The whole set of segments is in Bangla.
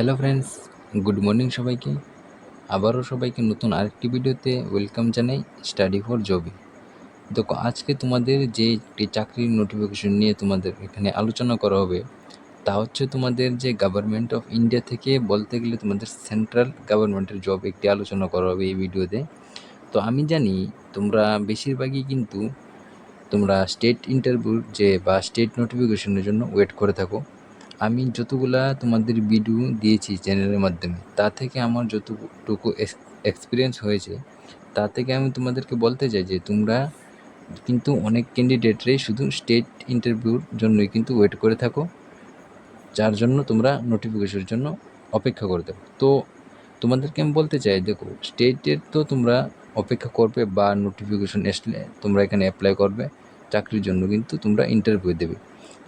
হ্যালো ফ্রেন্ডস, গুড মর্নিং সবাইকে। আবারও সবাইকে নতুন আরেকটি ভিডিওতে ওয়েলকাম জানাই স্টাডি ফর জবি দেখো, আজকে তোমাদের যে একটি চাকরির নোটিফিকেশন নিয়ে তোমাদের এখানে আলোচনা করা হবে, তা হচ্ছে তোমাদের যে গভর্নমেন্ট অফ ইন্ডিয়া থেকে বলতে গেলে তোমাদের সেন্ট্রাল গভর্নমেন্টের জব একটি আলোচনা করা হবে এই ভিডিওতে। তো আমি জানি তোমরা বেশিরভাগই কিন্তু তোমরা স্টেট ইন্টারভিউ যে বা স্টেট নোটিফিকেশনের জন্য ওয়েট করে থাকো। আমি যতগুলা তোমাদের ভিডিও দিয়েছি চ্যানেলের মাধ্যমে, তা থেকে আমার যতটুকু এক্সপিরিয়েন্স হয়েছে, তা থেকে আমি তোমাদেরকে বলতে চাই যে তোমরা কিন্তু অনেক ক্যান্ডিডেটরাই শুধু স্টেট ইন্টারভিউর জন্যই কিন্তু ওয়েট করে থাকো, যার জন্য তোমরা নোটিফিকেশনের জন্য অপেক্ষা করে থাকো। তো তোমাদেরকে আমি বলতে চাই, দেখো স্টেটের তো তোমরা অপেক্ষা করবে বা নোটিফিকেশন আসলে তোমরা এখানে অ্যাপ্লাই করবে, চাকরির জন্য কিন্তু তোমরা ইন্টারভিউ দেবে।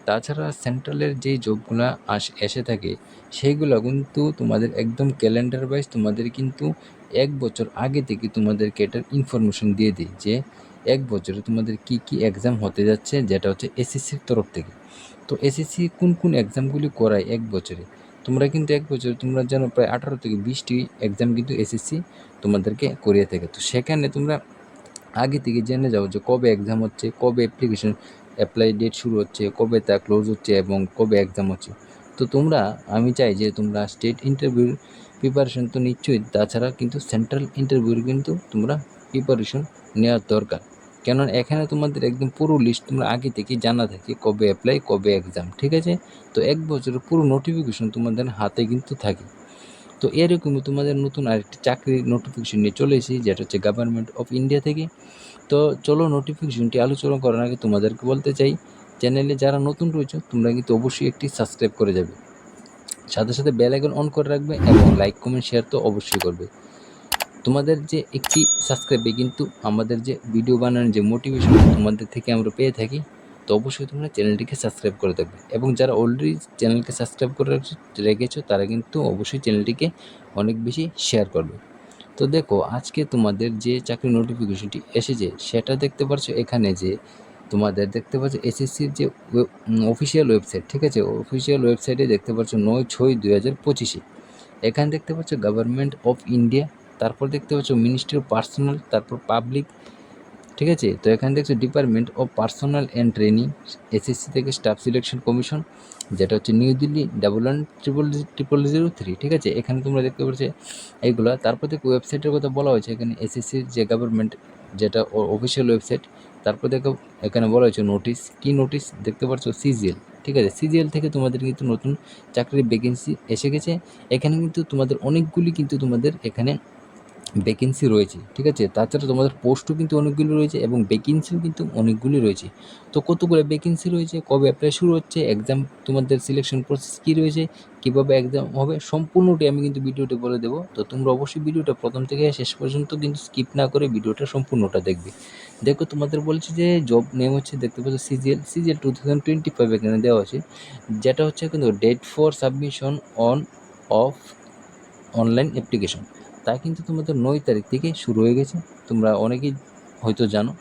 তাছাড়া সেন্ট্রালের যেই জবগুলো আস, এসে থাকে, সেইগুলো কিন্তু তোমাদের একদম ক্যালেন্ডার ওয়াইজ তোমাদের কিন্তু এক বছর আগে থেকে তোমাদেরকে এটার ইনফরমেশন দিয়ে দিই যে এক বছরে তোমাদের কি কি এক্সাম হতে যাচ্ছে, যেটা হচ্ছে এসএসসির তরফ থেকে। তো এসএসসি কোন কোন এক্সামগুলি করায় এক বছরে? তোমরা কিন্তু এক বছরে তোমরা যেন প্রায় আঠারো থেকে বিশটি এক্সাম কিন্তু এসএসসি তোমাদেরকে করিয়ে থাকে। তো সেখানে তোমরা আগে থেকে জেনে যাও যে কবে এক্সাম হচ্ছে, কবে অ্যাপ্লিকেশন অ্যাপ্লাই ডেট শুরু হচ্ছে, কবে তা ক্লোজ হচ্ছে এবং কবে এক্সাম হচ্ছে। তো তোমরা, আমি চাই যে তোমরা স্টেট ইন্টারভিউর প্রিপারেশন তো নিচ্ছই তাছাড়া কিন্তু সেন্ট্রাল ইন্টারভিউর কিন্তু তোমরা প্রিপারেশন নেওয়ার দরকার। কেননা এখানে তোমাদের একদম পুরো লিস্ট তোমরা আগে থেকে জানা থাকে কবে অ্যাপ্লাই কবে এক্সাম ঠিক আছে? তো এক বছরের পুরো নোটিফিকেশন তোমাদের হাতে কিন্তু থাকে। তো এরকমই তোমাদের নতুন আরেকটি চাকরির নোটিফিকেশন নিয়ে চলে এসেছি, যেটা হচ্ছে গভর্নমেন্ট অফ ইন্ডিয়া থেকে। তো চলো নোটিফিকেশনটি আলোচনা করার আগে তোমাদেরকে বলতে চাই চ্যানেলে যারা নতুন রয়েছে, তোমরা কিন্তু অবশ্যই একটি সাবস্ক্রাইব করে যাবে। সাথে সাথে বেল আইকন অন করে রাখবে এবং লাইক কমেন্ট শেয়ার তো অবশ্যই করবে। তোমাদের যে একটি সাবস্ক্রাইবে কিন্তু আমাদের যে ভিডিও বানানোর যে মোটিভেশন তোমাদের থেকে আমরা পেয়ে থাকি। তো অবশ্যই তোমরা চ্যানেলটিকে সাবস্ক্রাইব করে থাকবে এবং যারা অলরেডি চ্যানেলকে সাবস্ক্রাইব করে রেখেছো, তারা কিন্তু অবশ্যই চ্যানেলটিকে অনেক বেশি শেয়ার করবে। তো দেখো, আজকে তোমাদের যে চাকরি নোটিফিকেশনটি এসেছে, সেটা দেখতে পাচ্ছ এখানে যে তোমাদের দেখতে পাচ্ছ এসএসসির যে অফিসিয়াল ওয়েবসাইট ঠিক আছে? অফিসিয়াল ওয়েবসাইটে দেখতে পাচ্ছ নয় ছয় দুই হাজার পঁচিশে। এখানে দেখতে পাচ্ছ গভর্নমেন্ট অফ ইন্ডিয়া তারপর দেখতে পাচ্ছ মিনিস্ট্রি অফ পার্সোনাল তারপর পাবলিক ঠিক আছে? তো এখানে দেখছ department of personnel and training SSC থেকে স্টাফ সিলেকশন কমিশন যেটা হচ্ছে New Delhi double one triple triple zero three ঠিক আছে? এখানে তোমরা দেখতে পাচ্ছ এইগুলো। তারপর দেখো ওয়েবসাইটের কথা বলা হয়েছে, এখানে এসএসসির যে গভর্নমেন্ট যেটা অফিসিয়াল ওয়েবসাইট তারপর দেখো এখানে বলা হয়েছে নোটিশ কি নোটিশ দেখতে পাচ্ছ সিজিএল ঠিক আছে? সিজিএল থেকে তোমাদের কিন্তু নতুন চাকরির ভ্যাকেন্সি এসে গেছে। এখানে কিন্তু তোমাদের অনেকগুলি কিন্তু তোমাদের এখানে ভ্যাকেন্সি রয়েছে, ঠিক আছে? তাছাড়া তোমাদের পোস্টও কিন্তু অনেকগুলি রয়েছে এবং ভ্যাকেন্সিও কিন্তু অনেকগুলি রয়েছে। তো কতগুলো ভ্যাকেন্সি রয়েছে? কবে অ্যাপ্লাই শুরু হচ্ছে? এক্সাম তোমাদের সিলেকশন প্রসেস কী রয়েছে? কীভাবে এক্সাম হবে? সম্পূর্ণটি আমি কিন্তু ভিডিওটা বলে দেবো। তো তোমরা অবশ্যই ভিডিওটা প্রথম থেকে শেষ পর্যন্ত কিন্তু স্কিপ না করে ভিডিওটা সম্পূর্ণটা দেখবে। দেখো, তোমাদের বলছি যে জব নেম হচ্ছে, দেখতে পাচ্ছ CGL CGL two thousand twenty five এখানে দেওয়া আছে। যেটা হচ্ছে কিন্তু date for submission on of online application তা কিন্তু তোমাদের নয় তারিখ থেকে শুরু হয়ে গেছে। তোমরা অনেকেই হয়তো জানো,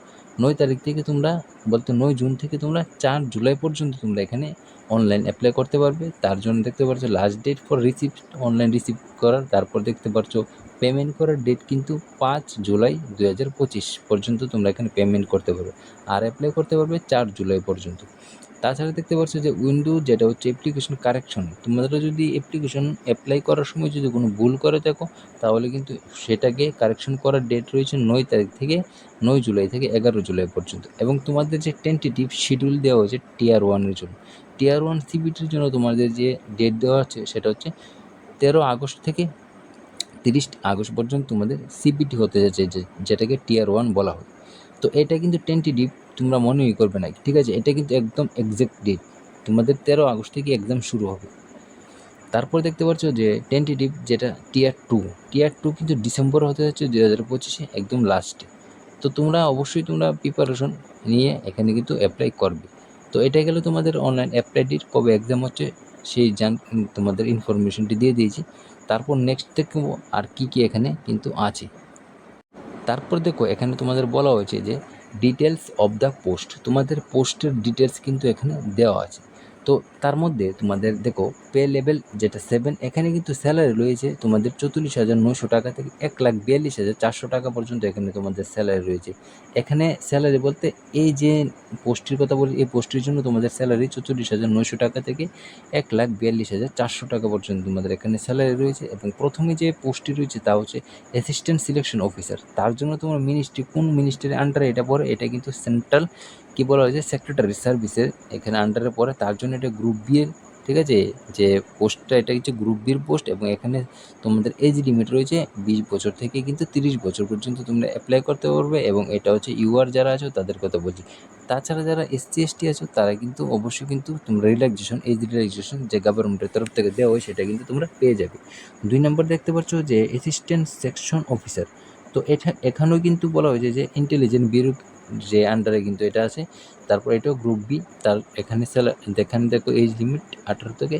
নয় তারিখ থেকে তোমরা বলতে নয় জুন থেকে তোমরা চার জুলাই পর্যন্ত তোমরা এখানে অনলাইন অ্যাপ্লাই করতে পারবে। তার জন্য দেখতে পাচ্ছ last date for receive online receive করার, তারপর দেখতে পাচ্ছ পেমেন্ট করার ডেট কিন্তু পাঁচ জুলাই দু হাজার পঁচিশ পর্যন্ত তোমরা এখানে পেমেন্ট করতে পারবে। আর অ্যাপ্লাই করতে পারবে চার জুলাই পর্যন্ত। তাছাড়া দেখতে পাচ্ছ যে উইন্ডো যেটা হচ্ছে অ্যাপ্লিকেশন কারেকশন তোমরা যদি অ্যাপ্লিকেশন অ্যাপ্লাই করার সময় যদি কোনো ভুল করে থাকো, তাহলে কিন্তু সেটাকে কারেকশন করার ডেট রয়েছে নয় তারিখ থেকে নয় জুলাই থেকে এগারো জুলাই পর্যন্ত। এবং তোমাদের যে টেন্টেটিভ শিডিউল দেওয়া হয়েছে টিআর ওয়ানের জন্য টিআর ওয়ান সিবিটির জন্য তোমাদের যে ডেট দেওয়া আছে সেটা হচ্ছে তেরো আগস্ট থেকে তিরিশ আগস্ট পর্যন্ত তোমাদের সিবিটি হতে যাচ্ছে যেটাকে টিআর ওয়ান বলা হয়। তো এটা কিন্তু টেন্টেটিভ তোমরা মনেই করবে না, ঠিক আছে? এটা কিন্তু একদম এক্সাক্ট ডেট তোমাদের তেরো আগস্ট থেকে এক্সাম শুরু হবে। তারপর দেখতে পাচ্ছ যে টেন্টেটিভ যেটা টিয়ার টু টিয়ার টু কিন্তু ডিসেম্বর হতে যাচ্ছে দু হাজার পঁচিশে, একদম লাস্টে তো তোমরা অবশ্যই তোমরা প্রিপারেশন নিয়ে এখানে কিন্তু অ্যাপ্লাই করবে। তো এটা গেলে তোমাদের অনলাইন অ্যাপ্লাই অ্যাপ্লাইটির কবে এক্সাম হচ্ছে সেই জান তোমাদের ইনফরমেশনটি দিয়ে দিয়েছি। তারপর নেক্সট দেখব আর কি কি এখানে কিন্তু আছে। তারপর দেখো, এখানে তোমাদের বলা হয়েছে যে ডিটেলস অব দ্য পোস্ট তোমাদের পোস্টের ডিটেলস কিন্তু এখানে দেওয়া আছে। তো তার মধ্যে তোমাদের দেখো পে লেভেল যেটা সেভেন এখানে কিন্তু স্যালারি রয়েছে তোমাদের চৌত্রিশ হাজার নশো টাকা থেকে এক লাখ বিয়াল্লিশ হাজার চারশো টাকা পর্যন্ত এখানে তোমাদের স্যালারি রয়েছে। এখানে স্যালারি বলতে এই যে পোস্টটির কথা বলি, এই পোস্টটির জন্য তোমাদের স্যালারি চৌচল্লিশ হাজার নশো টাকা থেকে এক লাখ বিয়াল্লিশ হাজার চারশো টাকা পর্যন্ত তোমাদের এখানে স্যালারি রয়েছে এবং প্রথমে যে পোস্টটি রয়েছে তা হচ্ছে অ্যাসিস্ট্যান্ট সিলেকশন অফিসার তার জন্য তোমার মিনিস্ট্রি কোন মিনিস্ট্রির আন্ডারে এটা পড়ে, এটা কিন্তু সেন্ট্রাল কী বলা হয়েছে সেক্রেটারি সার্ভিসের এখানে আন্ডারে পড়ে। তার জন্য এটা গ্রুপ বি এর, ঠিক আছে? যে পোস্টটা এটা হচ্ছে গ্রুপ বির পোস্ট এবং এখানে তোমাদের এজ লিমিট রয়েছে বিশ বছর থেকে কিন্তু তিরিশ বছর পর্যন্ত তোমরা অ্যাপ্লাই করতে পারবে এবং এটা হচ্ছে ইউআর যারা আছো তাদের কথা বলছি। তাছাড়া যারা এসসি এসটি আছো তারা কিন্তু অবশ্যই কিন্তু তোমরা রিল্যাক্সেশন এজ রিল্যাক্সেশন যে গভর্নমেন্টের তরফ থেকে দেওয়া হয় সেটা কিন্তু তোমরা পেয়ে যাবে। দুই নম্বর দেখতে পাচ্ছ যে অ্যাসিস্ট্যান্ট সেকশন অফিসার তো এটা এখানেও কিন্তু বলা হয়েছে যে ইন্টেলিজেন্ট ব্যুরো যে আন্ডারে কিন্তু এটা আছে। তারপর এটাও গ্রুপ বি তার এখানে স্যালা এখানে দেখো এজ লিমিট আঠারো থেকে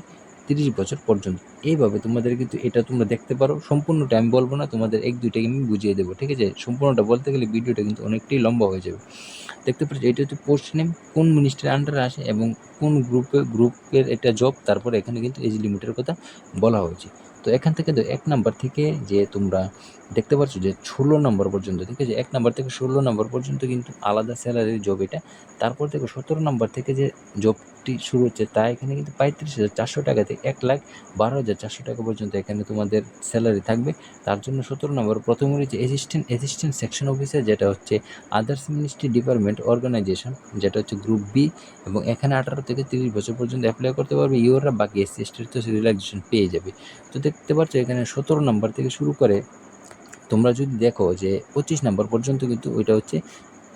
তিরিশ বছর পর্যন্ত। এইভাবে তোমাদের কিন্তু এটা তোমরা দেখতে পারো। সম্পূর্ণটা আমি বলব না, তোমাদের এক দুইটাকে আমি বুঝিয়ে দেবো, ঠিক আছে? সম্পূর্ণটা বলতে গেলে ভিডিওটা কিন্তু অনেকটাই লম্বা হয়ে যাবে। দেখতে পাচ্ছ, এটা হচ্ছে পোস্ট নেম কোন মিনিস্ট্রির আন্ডারে আসে এবং কোন গ্রুপে গ্রুপের এটা জব তারপর এখানে কিন্তু এজ লিমিটের কথা বলা হয়েছে। তো এখান থেকে তো এক নাম্বার থেকে যে তোমরা দেখতে পাচ্ছ যে ষোলো নম্বর পর্যন্ত, ঠিক আছে? এক নম্বর থেকে ষোলো নম্বর পর্যন্ত কিন্তু আলাদা স্যালারির জব এটা। তারপর থেকে সতেরো নম্বর থেকে যে জবটি শুরু হচ্ছে, তা এখানে কিন্তু পঁয়ত্রিশ হাজার চারশো টাকা থেকে এক লাখ বারো হাজার চারশো টাকা পর্যন্ত এখানে তোমাদের স্যালারি থাকবে। তার জন্য সতেরো নম্বর প্রথমে রয়েছে অ্যাসিস্ট্যান্ট অ্যাসিস্ট্যান্ট সেকশন অফিসার যেটা হচ্ছে আদার্স মিনিস্ট্রি ডিপার্টমেন্ট অর্গানাইজেশন যেটা হচ্ছে গ্রুপ বি এবং এখানে আঠারো থেকে তিরিশ বছর পর্যন্ত অ্যাপ্লাই করতে পারবে। ইউররা বাকি এসসি এসটির তো রিল্যাক্সেশন পেয়ে যাবে। তো দেখতে পাচ্ছ এখানে সতেরো নম্বর থেকে শুরু করে তোমরা যদি দেখো যে পঁচিশ নম্বর পর্যন্ত কিন্তু ওইটা হচ্ছে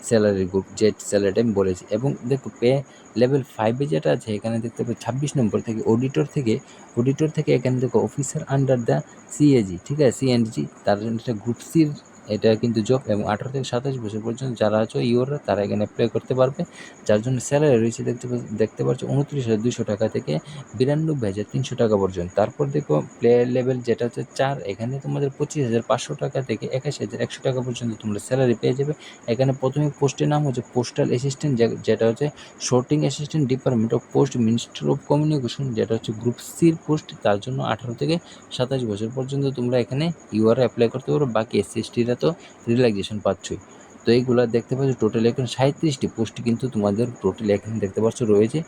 স্যালারি গ্রুপ যে স্যালারিটা আমি বলেছি। এবং দেখো পে লেভেল ফাইভে যেটা আছে, এখানে দেখতে পাবে ছাব্বিশ নম্বর থেকে অডিটর থেকে অডিটর থেকে এখানে দেখো অফিসার আন্ডার দ্য সিএজি ঠিক আছে? সিএনজি তার জন্য গ্রুপ সির এটা কিন্তু জব এবং আঠারো থেকে সাতাশ বছর পর্যন্ত যারা আছো ইওররা তারা এখানে অ্যাপ্লাই করতে পারবে। যার জন্য স্যালারি রয়েছে দেখতে দেখতে পাচ্ছ উনত্রিশ হাজার দুশো টাকা থেকে বিরানব্বই হাজার তিনশো টাকা পর্যন্ত। তারপর দেখো প্লেয়ার লেভেল যেটা হচ্ছে চার, এখানে তোমাদের পঁচিশ হাজার পাঁচশো টাকা থেকে একাশি হাজার একশো টাকা পর্যন্ত তোমরা স্যালারি পেয়ে যাবে। এখানে প্রথমে পোস্টের নাম হচ্ছে পোস্টাল অ্যাসিস্ট্যান্ট যেটা হচ্ছে sorting assistant department of post minister of communication যেটা হচ্ছে গ্রুপ সির পোস্ট তার জন্য আঠারো থেকে সাতাশ বছর পর্যন্ত তোমরা এখানে ইউআর অ্যাপ্লাই করতে পারো। বাকি এসসি এসটিরা তো রিল্যাক্সেশন পাচ্ছই। তো এইগুলো দেখতে পাচ্ছ টোটাল এখানে সাঁত্রিশটি পোস্ট কিন্তু তোমাদের টোটাল এখানে দেখতে পাচ্ছ রয়েছে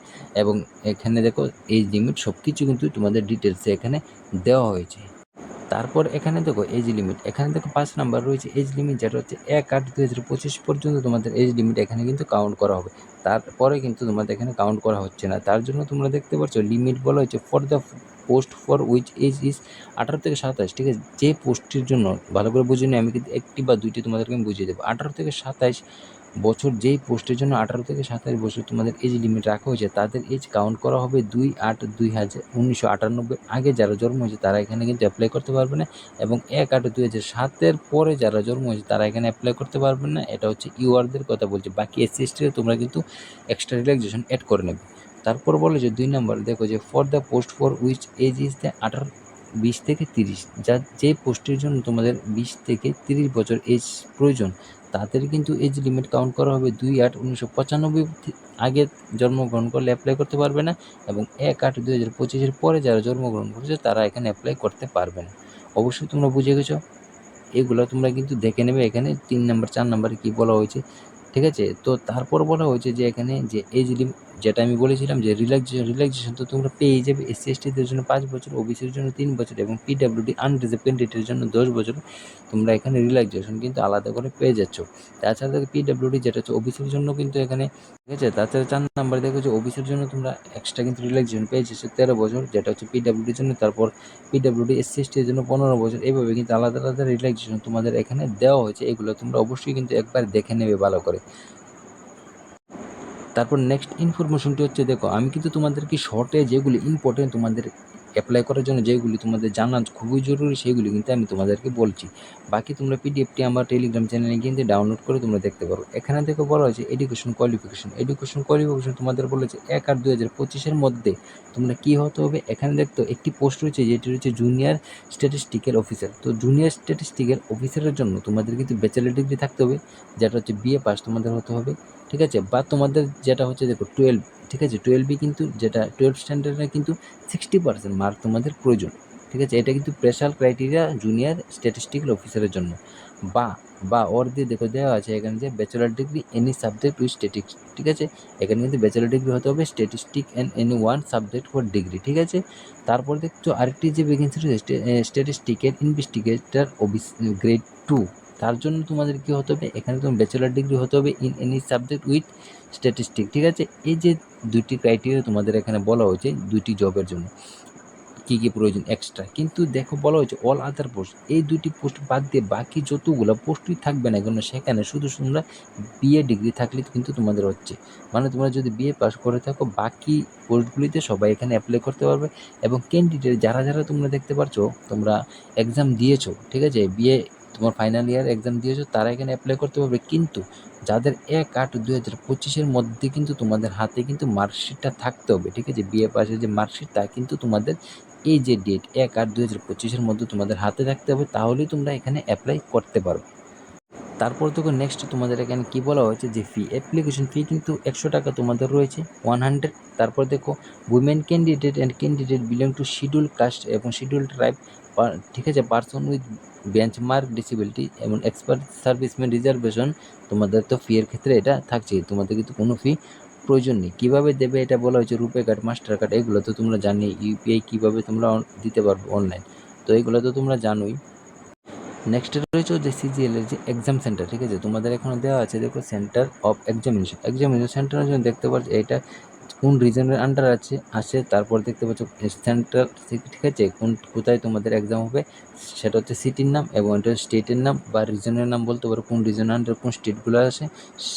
এবং এখানে দেখো এই লিমিট সব কিছু কিন্তু তোমাদের ডিটেলসে এখানে দেওয়া হয়েছে। তারপর এখানে দেখো এজ লিমিট এখানে দেখো পাঁচ নাম্বার রয়েছে এজ লিমিট যেটা হচ্ছে এক আট দু হাজার পঁচিশ পর্যন্ত তোমাদের এজ লিমিট এখানে কিন্তু কাউন্ট করা হবে। তারপরে কিন্তু তোমাদের এখানে কাউন্ট করা হচ্ছে না। তার জন্য তোমরা দেখতে পাচ্ছ লিমিট বলা হচ্ছে for the post for which age is আঠারো থেকে সাতাশ ঠিক আছে? যে পোস্টটির জন্য, ভালো করে বুঝিনি আমি কিন্তু একটি বা দুইটি তোমাদেরকে আমি বুঝিয়ে দেবো। আঠারো থেকে সাতাশ বছর যেই পোস্টের জন্য আঠারো থেকে সাতাশ বছর তোমাদের এজ লিমিট রাখা হয়েছে, তাদের এজ কাউন্ট করা হবে দুই আট দুই হাজার উনিশশো আটানব্বই। আগে যারা জন্ম হয়েছে, তারা এখানে কিন্তু অ্যাপ্লাই করতে পারবে না এবং এক আট দুই হাজার সাতের পরে যারা জন্ম হয়েছে, তারা এখানে অ্যাপ্লাই করতে পারবে না। এটা হচ্ছে ইউআরদের কথা বলছে। বাকি এসসি এসটিতে তোমরা কিন্তু এক্সট্রা রিল্যাক্সেশন অ্যাড করে নেবে। তারপর বলে যে দুই নম্বর, দেখো যে for the post for which age is the আঠারো, বিশ থেকে তিরিশ, যা যে পোস্টের জন্য তোমাদের বিশ থেকে তিরিশ বছর এজ প্রয়োজন, তাদের কিন্তু এজ লিমিট কাউন্ট করা হবে দুই আট উনিশশো পঁচানব্বই আগে জন্মগ্রহণ করলে অ্যাপ্লাই করতে পারবে না এবং এক আট দুই হাজার পঁচিশের পরে যারা জন্মগ্রহণ করেছে তারা এখানে অ্যাপ্লাই করতে পারবে না। অবশ্যই তোমরা বুঝে গেছো। এগুলো তোমরা কিন্তু দেখে নেবে এখানে, তিন নাম্বার, চার নাম্বারে কী বলা হয়েছে, ঠিক আছে? তো তারপর বলা হয়েছে যে এখানে যে এজ লিমিট যেটা আমি বলেছিলাম যে রিল্যাক্সেশন রিল্যাক্সেশন তো তোমরা পেয়ে যাবে এসসি এসটিদের জন্য পাঁচ বছর ওবিসির জন্য তিন বছর এবং পিডাব্লিউডি আনরিপ্রেজেন্টেটিভের জন্য দশ বছর তোমরা এখানে রিল্যাক্সেশন কিন্তু আলাদা করে পেয়ে যাচ্ছ। তাছাড়া পিডাব্লিউডি যেটা হচ্ছে ওবিসির জন্য কিন্তু এখানে ঠিক আছে? তাছাড়া চার নাম্বার দেখো যে ওবিসির জন্য তোমরা এক্সট্রা কিন্তু রিল্যাক্সেশন পেয়ে যাচ্ছ তেরো বছর, যেটা হচ্ছে পিডাব্লিউডির জন্য, তারপর পিডাব্লিউডি এসসি এসটির জন্য পনেরো বছর এইভাবে কিন্তু আলাদা আলাদা রিল্যাক্সেশন তোমাদের এখানে দেওয়া হয়েছে। এগুলো তোমরা অবশ্যই কিন্তু একবার দেখে নেবে ভালো করে। তারপর নেক্সট ইনফরমেশনটি হচ্ছে, দেখো, আমি কিন্তু তোমাদেরকে শর্টে যেগুলি ইম্পর্টেন্ট তোমাদের অ্যাপ্লাই করার জন্য যেগুলি তোমাদের জানা খুবই জরুরি সেইগুলি কিন্তু আমি তোমাদেরকে বলছি। বাকি তোমরা পিডিএফটি আমার টেলিগ্রাম চ্যানেলে কিন্তু ডাউনলোড করে তোমরা দেখতে পারো। এখানে দেখো বলা হয়েছে এডুকেশন কোয়ালিফিকেশন এডুকেশন কোয়ালিফিকেশন তোমাদের বলেছে, এক আট দু হাজার পঁচিশের মধ্যে তোমরা কী হতে হবে? এখানে দেখতো একটি পোস্ট রয়েছে, যেটি রয়েছে জুনিয়র স্ট্যাটিস্টিক্যাল অফিসার তো জুনিয়র স্ট্যাটিস্টিক্যাল অফিসারের জন্য তোমাদের কিন্তু ব্যাচেলার ডিগ্রি থাকতে হবে, যেটা হচ্ছে বিএ পাস তোমাদের হতে হবে। ঠিক আছে? বা তোমাদের যেটা হচ্ছে, দেখো টুয়েলভ ঠিক আছে? টুয়েলভে কিন্তু যেটা টুয়েলভ স্ট্যান্ডার্ডে কিন্তু সিক্সটি পার্সেন্ট মার্ক তোমাদের প্রয়োজন, ঠিক আছে? এটা কিন্তু স্পেশাল ক্রাইটেরিয়া জুনিয়র স্ট্যাটিস্টিক্যাল অফিসারের জন্য। বা বা ওর দিয়ে দেখো, দেওয়া আছে এখানে যে bachelor degree any subject with statics ঠিক আছে? এখানে কিন্তু ব্যাচেলার ডিগ্রি হতে হবে statistic and any one subject for degree ঠিক আছে? তারপর দেখছ আরেকটি যে ভ্যাকেন্সি রয়েছে statistical investigator office grade two তার জন্য তোমাদের কী হতে হবে? এখানে তোমার ব্যাচেলার ডিগ্রি হতে হবে in any subject with statistic ঠিক আছে? এই যে দুইটি ক্রাইটেরিয়া তোমাদের এখানে বলা হয়েছে, দুইটি জবের জন্য, কী কী প্রয়োজন এক্সট্রা কিন্তু দেখো বলা হয়েছে অল আদার পোস্ট এই দুটি পোস্ট বাদ দিয়ে বাকি যতগুলো পোস্টই থাকবে না কেন, সেখানে শুধু তোমরা বিএ ডিগ্রি থাকলে কিন্তু তোমাদের হচ্ছে। মানে তোমরা যদি বিএ পাস করে থাকো, বাকি পোস্টগুলিতে সবাই এখানে অ্যাপ্লাই করতে পারবে এবং ক্যান্ডিডেট যারা যারা তোমরা দেখতে পারছ, তোমরা এক্সাম দিয়েছ, ঠিক আছে? বিএ তোমার ফাইনাল ইয়ার এক্সাম দিয়েছ, তারা এখানে অ্যাপ্লাই করতে পারবে। কিন্তু যাদের এক আট দুই হাজার পঁচিশের মধ্যে কিন্তু তোমাদের হাতে কিন্তু মার্কশিটটা থাকতে হবে, ঠিক আছে? বিএ পাসের যে মার্কশিট তা কিন্তু তোমাদের এই যে ডেট এক আট দুই হাজার পঁচিশের মধ্যে তোমাদের হাতে থাকতে হবে, তাহলেই তোমরা এখানে অ্যাপ্লাই করতে পারো তারপর দেখো নেক্সট তোমাদের এখানে কী বলা হয়েছে? যে ফি অ্যাপ্লিকেশন ফি কিন্তু একশো টাকা তোমাদের রয়েছে ওয়ান হান্ড্রেড তারপর দেখো women candidate and candidate belong to schedule caste এবং শিডিউল ট্রাইব ঠিক আছে? পার্সন উইথ বেঞ্চমার্ক ডিসেবিলিটি এবং এক্সপার্ট সার্ভিসম্যান রিজার্ভেশন তোমাদের তো ফি এর ক্ষেত্রে এটা থাকছে তোমাদের কিন্তু কোনো ফি প্রয়োজন নেই। কীভাবে দেবে এটা বলা হয়েছে রুপে কার্ড মাস্টার কার্ড এগুলো তো তোমরা জানি ইউপিআই কীভাবে তোমরা দিতে পারবে অনলাইন তো এগুলো তো তোমরা জানোই। নেক্সট রয়েছে যে সিজিএল এর যে এক্সাম সেন্টার ঠিক আছে? তোমাদের এখানে দেওয়া আছে, দেখো সেন্টার অফ এক্সামিনেশন এক্সামিনেশন সেন্টারের জন্য দেখতে পাচ্ছ এটা কোন রিজনের আন্ডার আছে, আসে, তারপর দেখতে পাচ্ছ সেন্ট্রাল ঠিক আছে, কোন, কোথায় তোমাদের এক্সাম হবে, সেটা হচ্ছে সিটির নাম এবং এটা স্টেটের নাম বা রিজনের নাম বলতে পারো, কোন রিজনের আন্ডার কোন স্টেটগুলো আসে,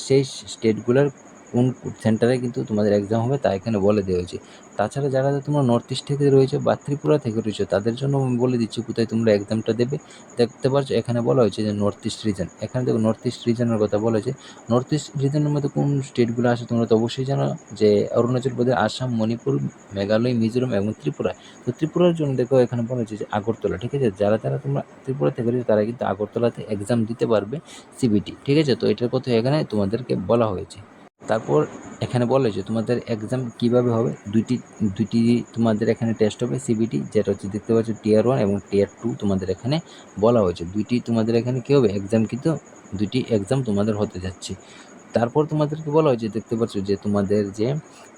সেই স্টেটগুলোর কোন সেন্টারে কিন্তু তোমাদের এক্সাম হবে তা এখানে বলে দেওয়া হয়েছে। তাছাড়া যারা তোমরা নর্থ ইস্ট থেকে রয়েছে বা ত্রিপুরা থেকে রয়েছে, তাদের জন্য আমি বলে দিচ্ছি কোথায় তোমরা এক্সামটা দেবে। দেখতে পারছ এখানে বলা হয়েছে যে নর্থ ইস্ট রিজন এখানে দেখো নর্থ ইস্ট রিজনের কথা বলা হয়েছে। নর্থ ইস্ট রিজনের মধ্যে কোন স্টেটগুলো আসে তোমরা তো অবশ্যই জানো যে অরুণাচল প্রদেশ, আসাম, মণিপুর, মেঘালয়, মিজোরাম এবং ত্রিপুরা। তো ত্রিপুরার জন্য দেখো এখানে বলা হয়েছে যে আগরতলা, ঠিক আছে? যারা যারা তোমরা ত্রিপুরা থেকে রয়েছে তারা কিন্তু আগরতলাতে এক্সাম দিতে পারবে সিবিটি ঠিক আছে? তো এটার কথা এখানে তোমাদেরকে বলা হয়েছে। তারপর এখানে বলে যে তোমাদের এক্সাম কীভাবে হবে? দুইটি দুইটি তোমাদের এখানে টেস্ট হবে সিবিটি যেটা হচ্ছে দেখতে পাচ্ছ টিয়ার ওয়ান এবং টিয়ার টু তোমাদের এখানে বলা হয়েছে। দুইটি তোমাদের এখানে কী হবে? এক্সাম কিন্তু, দুইটি এক্সাম তোমাদের হতে যাচ্ছে। তারপর তোমাদেরকে বলা হয়েছে, দেখতে পাচ্ছ যে তোমাদের যে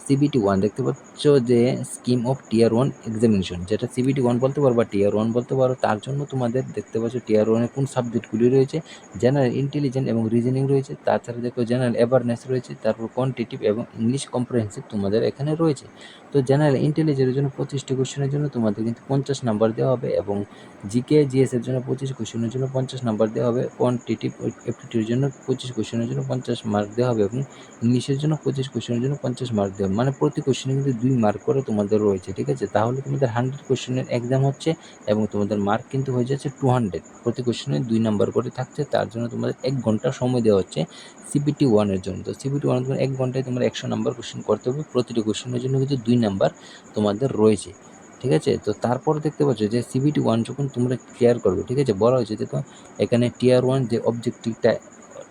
সিবিটি ওয়ান দেখতে পাচ্ছ যে scheme of tier one examination যেটা সিবিটি ওয়ান বলতে পারো বা টিয়ার ওয়ান বলতে পারো, তার জন্য তোমাদের দেখতে পাচ্ছ টিয়ার ওয়ানে কোন সাবজেক্টগুলি রয়েছে জেনারেল ইন্টেলিজেন্ট এবং রিজনিং রয়েছে, তাছাড়া দেখো জেনারেল অ্যাওয়ারনেস রয়েছে, তারপর কোয়ান্টিটিভ এবং ইংলিশ কম্প্রিহেন্সিভ তোমাদের এখানে রয়েছে। তো জেনারেল ইন্টেলিজেন্সের জন্য পঁচিশটি কোশ্চেনের জন্য তোমাদের কিন্তু পঞ্চাশ নাম্বার দেওয়া হবে এবং জিকে জিএসের জন্য পঁচিশ কোশ্চেনের জন্য পঞ্চাশ নাম্বার দেওয়া হবে কোয়ান্টিটিভ অ্যাপটিটিউডের জন্য পঁচিশ কোশ্চেনের জন্য পঞ্চাশ মার্ক দেওয়া হবে এবং ইংলিশের জন্য পঁচিশ কোশ্চেনের জন্য পঞ্চাশ মার্ক দেওয়া হবে। মানে প্রতি কোশ্চেনে কিন্তু দুই মার্ক করে তোমাদের রয়েছে, ঠিক আছে? তাহলে তোমাদের হান্ড্রেড কোশ্চেনের এক্সাম হচ্ছে এবং তোমাদের মার্ক কিন্তু হয়ে যাচ্ছে টু হান্ড্রেড প্রতি কোশ্চেনে দুই নাম্বার করে থাকছে, তার জন্য তোমাদের এক ঘণ্টা সময় দেওয়া হচ্ছে সিবিটি ওয়ানের জন্য। তো সিবিটি ওয়ানের জন্য এক ঘন্টায় তোমরা একশো নাম্বার কোশ্চেন করতে হবে, প্রতিটি কোশ্চেনের জন্য কিন্তু দুই নাম্বার তোমাদের রয়েছে, ঠিক আছে? তো তারপর দেখতে পাচ্ছ যে সিবিটি ওয়ান যখন তোমরা ক্লিয়ার করবে, ঠিক আছে? বলা হয়েছে দেখো এখানে টিয়ার ওয়ান যে অবজেক্টিভটা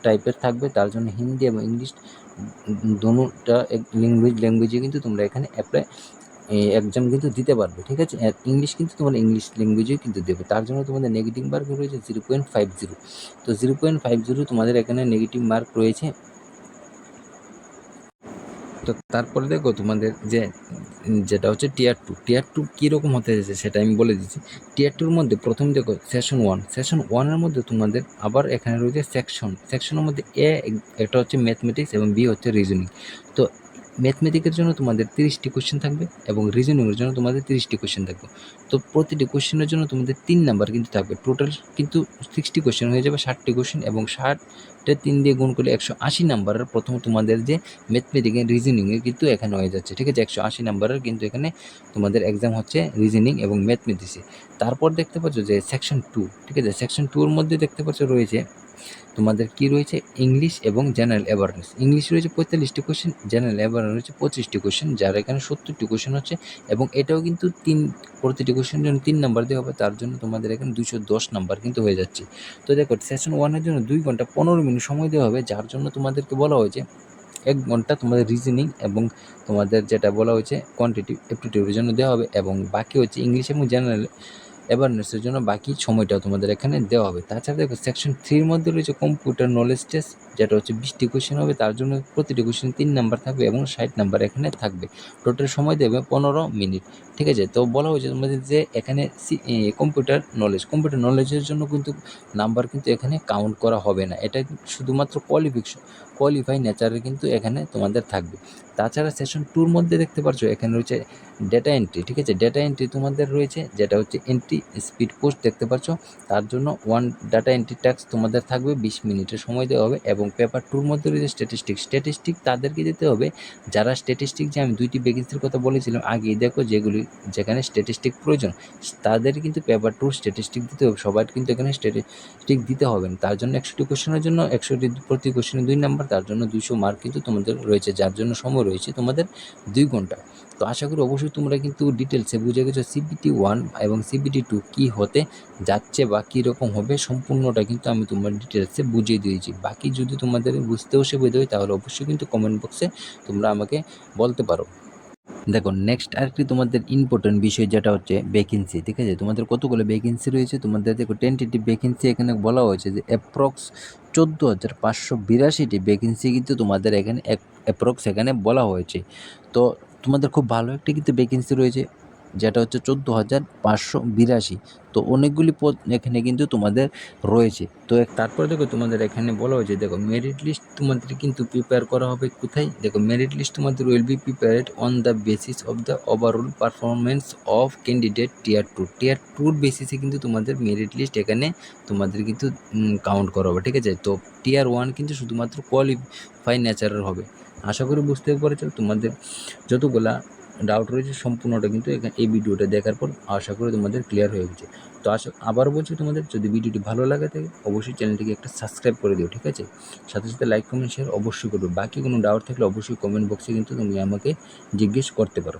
টাইপের থাকবে, তার জন্য হিন্দি এবং ইংলিশ দোনোটা ল্যাঙ্গুয়েজ ল্যাঙ্গুয়েজে কিন্তু তোমরা এখানে অ্যাপ্লাই এক্সাম কিন্তু দিতে পারবে, ঠিক আছে? ইংলিশ কিন্তু তোমরা ইংলিশ ল্যাঙ্গুয়েজেও কিন্তু দেবে, তার জন্য তোমাদের নেগেটিভ মার্ক রয়েছে জিরো পয়েন্ট ফাইভ জিরো তো জিরো পয়েন্ট ফাইভ জিরো তোমাদের এখানে নেগেটিভ মার্ক রয়েছে। তো তারপরে দেখো তোমাদের যে, যেটা হচ্ছে টিয়ার টু টিয়ার টু কীরকম হতে যাচ্ছে সেটা আমি বলে দিচ্ছি। টিয়ার টুর মধ্যে প্রথম দেখো সেশন ওয়ান সেশন ওয়ানের মধ্যে তোমাদের আবার এখানে রয়েছে সেকশন সেকশনের মধ্যে এ একটা হচ্ছে ম্যাথমেটিক্স এবং বি হচ্ছে রিজনিং তো ম্যাথমেটিক্সের জন্য তোমাদের তিরিশটি কোশ্চেন থাকবে এবং রিজনিংয়ের জন্য তোমাদের তিরিশটি কোশ্চেন থাকবে। তো প্রতিটি কোশ্চেনের জন্য তোমাদের তিন নাম্বার কিন্তু থাকবে। টোটাল কিন্তু সিক্সটি কোশ্চেন হয়ে যাবে, ষাটটি কোশ্চেন এবং ষাটটা তিন দিয়ে গুণ করলে একশো আশি নাম্বারের প্রথম তোমাদের যে ম্যাথমেটিক্স রিজনিংয়ে কিন্তু এখানে হয়ে যাচ্ছে। ঠিক আছে? একশো আশি নাম্বারের কিন্তু এখানে তোমাদের এক্সাম হচ্ছে রিজনিং এবং ম্যাথমেটিক্সে তারপর দেখতে পাচ্ছ যে সেকশন টু ঠিক আছে? সেকশন টুর মধ্যে দেখতে পাচ্ছ রয়েছে তোমাদের কি রয়েছে? ইংলিশ এবং জেনারেল অ্যাওয়ারনেস ইংলিশ রয়েছে পঁয়তাল্লিশটি কোশ্চেন জেনারেল অ্যাওয়ারনেস রয়েছে পঁচিশটি কোশ্চেন যার এখানে সত্তরটি কোশ্চেন হচ্ছে এবং এটাও কিন্তু তিন, প্রতিটি কোশ্চেনের জন্য তিন নাম্বার দেওয়া হবে, তার জন্য তোমাদের এখানে দুশো দশ নাম্বার কিন্তু হয়ে যাচ্ছে। তো দেখো সেশন ওয়ানের জন্য দুই ঘণ্টা পনেরো মিনিট সময় দেওয়া হবে, যার জন্য তোমাদেরকে বলা হয়েছে এক ঘণ্টা তোমাদের রিজনিং এবং তোমাদের যেটা বলা হয়েছে কোয়ান্টিটিভ অ্যাপটিটিউডের জন্য দেওয়া হবে এবং বাকি হচ্ছে ইংলিশ এবং জেনারেল অ্যাওয়ারনেসের জন্য বাকি সময়টাও তোমাদের এখানে দেওয়া হবে। তাছাড়া দেখো সেকশন থ্রির মধ্যে রয়েছে কম্পিউটার নলেজ টেস্ট যেটা হচ্ছে বিশটি কোয়েশ্চেন হবে, তার জন্য প্রতিটি কোয়েশ্চেন তিন নাম্বার থাকবে এবং ষাট নাম্বার এখানে থাকবে। টোটাল সময় দেবে পনেরো মিনিট, ঠিক আছে? তো বলা হয়েছে তোমাদের যে এখানে কম্পিউটার নলেজ কম্পিউটার নলেজের জন্য কিন্তু নাম্বার কিন্তু এখানে কাউন্ট করা হবে না। এটা শুধুমাত্র কোয়ালিফিকেশন কোয়ালিফাই নেচারের কিন্তু এখানে তোমাদের থাকবে। তাছাড়া সেশন টুর মধ্যে দেখতে পারছ, এখানে রয়েছে ডেটা এন্ট্রি ঠিক আছে? ডেটা এন্ট্রি তোমাদের রয়েছে, যেটা হচ্ছে এন্ট্রি স্পিড পোস্ট দেখতে পাচ্ছ তার জন্য ওয়ান ডাটা এন্ট্রি ট্যাক্স তোমাদের থাকবে, বিশ মিনিটের সময় দেওয়া হবে এবং পেপার টুর মধ্যে রয়েছে স্ট্যাটিস্টিক স্ট্যাটিস্টিক তাদেরকে দিতে হবে, যারা স্ট্যাটিস্টিক যে আমি দুইটি ভ্যাকেন্সির কথা বলেছিলাম, আগেই দেখো যেগুলি যেখানে স্ট্যাটিস্টিক প্রয়োজন, তাদের কিন্তু পেপার টুর স্ট্যাটিস্টিক দিতে হবে। সবার কিন্তু এখানে স্ট্যাটিস্টিক দিতে হবে না। তার জন্য একশোটি কোশ্চেনের জন্য, একশোটি প্রতি কোশ্চেনে দুই নাম্বার তার জন্য দুইশো মার্ক কিন্তু তোমাদের রয়েছে, যার জন্য সময় রয়েছে তোমাদের দুই ঘণ্টা। তো আশা করি অবশ্যই তোমরা কিন্তু ডিটেলসে বুঝে গেছো সিবিটি ওয়ান এবং সিবিটি টু কী হতে যাচ্ছে বা কীরকম হবে সম্পূর্ণটা কিন্তু আমি তোমার ডিটেলসে বুঝিয়ে দিয়েছি। বাকি যদি তোমাদের বুঝতে অসুবিধা হয় তাহলে অবশ্যই কিন্তু কমেন্ট বক্সে তোমরা আমাকে বলতে পারো। দেখো নেক্সট আরেকটি তোমাদের ইম্পর্টেন্ট বিষয় যেটা হচ্ছে ভ্যাকেন্সি ঠিক আছে? তোমাদের কতগুলো ভ্যাকেন্সি রয়েছে? তোমাদের দেখো টেন্টেটিভ ভ্যাকেন্সি এখানে বলা হয়েছে যে অ্যাপ্রক্স চোদ্দ হাজার পাঁচশো বিরাশিটি ভ্যাকেন্সি কিন্তু তোমাদের এখানে অ্যাপ্রক্স এখানে বলা হয়েছে। তো তোমাদের খুব ভালো একটি কিন্তু ভ্যাকেন্সি রয়েছে। যেটা হচ্ছে চোদ্দ হাজার পাঁচশো বিরাশি। তো অনেকগুলি পদ এখানে কিন্তু তোমাদের রয়েছে। তো তারপরে দেখো তোমাদের এখানে বলা হয়েছে, দেখো মেরিট লিস্ট তোমাদের কিন্তু প্রিপেয়ার করা হবে কোথায়? দেখো মেরিট লিস্ট তোমাদের will be prepared on the basis of the overall performance of candidate tier two tier টুর বেসিসে কিন্তু তোমাদের মেরিট লিস্ট এখানে তোমাদের কিন্তু কাউন্ট করা হবে, ঠিক আছে? তো টিয়ার ওয়ান কিন্তু শুধুমাত্র কোয়ালিফাই নেচারের হবে। আশা করি বুঝতে পেরেছ তোমাদের যতগুলা ডাউট রয়েছে, সম্পূর্ণটা কিন্তু এই ভিডিওটা দেখার পর আশা করি তোমাদের ক্লিয়ার হয়ে গেছে। তো আশা, আবার বলছি তোমাদের, যদি ভিডিওটি ভালো লাগে থাকে, অবশ্যই চ্যানেলটিকে একটা সাবস্ক্রাইব করে দিও, ঠিক আছে? সাথে সাথে লাইক কমেন্ট শেয়ার অবশ্যই করবে। বাকি কোনো ডাউট থাকলে অবশ্যই কমেন্ট বক্সে কিন্তু তুমি আমাকে জিজ্ঞেস করতে পারো।